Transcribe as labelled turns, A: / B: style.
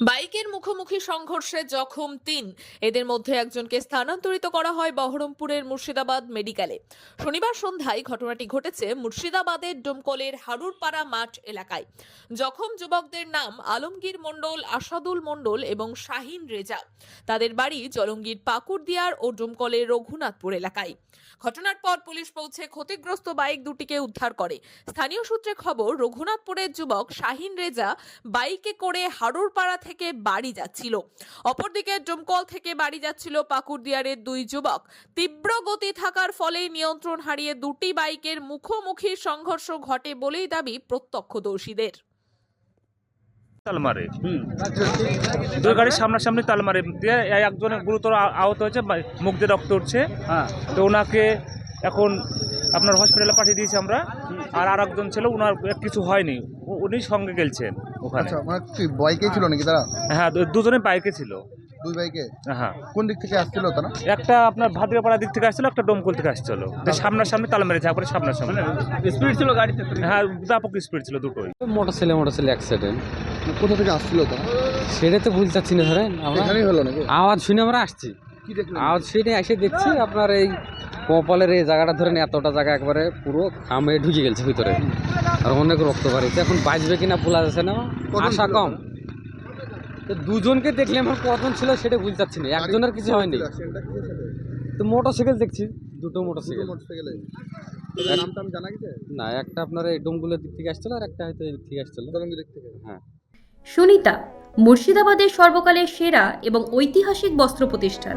A: বাইকের মুখোমুখি সংঘর্ষে জখম তিন। এদের মধ্যে একজনকে স্থানান্তরিত করা হয় বহরমপুরের মুর্শিদাবাদ মেডিকেলে। শনিবার সন্ধ্যায় ঘটনাটি ঘটেছে মুর্শিদাবাদের ডোমকলের হারুরপাড়া মাঠ এলাকায়। জখম যুবকদের নাম আলমগীর মণ্ডল, আসাদুল মণ্ডল এবং শাহিন রেজা। তাদের বাড়ি জলঙ্গির পাকুড়দিয়ার ও ডোমকলের রঘুনাথপুর এলাকায়। ঘটনার পর পুলিশ পৌঁছে ক্ষতিগ্রস্ত বাইক দুটিকে উদ্ধার করে। স্থানীয় সূত্রে খবর, রঘুনাথপুরের যুবক শাহিন রেজা বাইকে করে হাড়ুরপাড়া থেকে বাড়ি যাচ্ছিল। অপরদিকে ডোমকল থেকে বাড়ি যাচ্ছিল পাকুড়দিয়ারের দুই যুবক। তীব্র গতি থাকার ফলে নিয়ন্ত্রণ হারিয়ে দুটি বাইকের মুখোমুখি সংঘর্ষ ঘটে বলেই দাবি প্রত্যক্ষদর্শীদের।
B: তাল মারে দুই গাড়ির সামনাসামনি তাল মারে দিয়ে একজন গুরুতর আহত হয়েছে বা- মুখ দিয়ে রক্ত উঠছে।
C: হ্যাঁ।
B: তো ওনাকে এখন আপনার হসপিটালে পাঠিয়ে দিয়েছি আমরা। আর আর একজন ছিল ওনার কিছু হয়নি। উনি সঙ্গে গেলছেন। ওখানে।
C: আচ্ছা মানে কি বাইকেই ছিল নাকি? তারা
B: হ্যাঁ দুজনে বাইকে ছিল।
C: দুই বাইকে?
B: হ্যাঁ।
C: কোন দিক থেকে আসছিল তারা
B: একটা আপনার ভাদ্রপাড়া দিক থেকে আসছিল একটা ডোমকল থেকে আসছিল। তো সামনাসামনি তাল মেরেছে একবারে সামনাসামনি
D: স্পিড ছিল গাড়িতে
B: হ্যাঁ ব্যাপক স্পিড ছিল দুটোই।
E: মোটর ছেলে মোটর ছেলে অ্যাক্সিডেন্ট
C: কোথা থেকে আসছিল তারা
E: সেটা তো ভুল চাচ্ছি না ধরেন আমরা।
C: এখানেই হলো নাকি?
E: আওয়াজ শুনে আমরা আসছি।
C: কি দেখলেন?
E: আওয়াজ শুনে এসে দেখছি আপনার এই কপালের এই জায়গাটা ধরেন এতটা জায়গা একবারে পুরো খামে ঢুকে গেছে ভিতরে। আর অনেক রক্ত বাড়িছে এখন বাঁচবে কিনা বোলা যাচ্ছে না। আশা কম। তো দুজনকে দেখলে আমার কজন ছিল সেটা ভুল চাচ্ছি না। একজনের কিছু হয়নি। তো মোটর সাইকেল দেখছি। দুটো মোটর সাইকেল
C: মোটরসাইকেলে।
E: না একটা আপনার এই ডোমগুলোর দিক থেকে আসছিল আর একটা হয়তো এই দিক থেকে আসছিল।
C: থেকে?
F: সুনিতা মুর্শিদাবাদের সর্বকালের সেরা এবং ঐতিহাসিক বস্ত্র প্রতিষ্ঠান।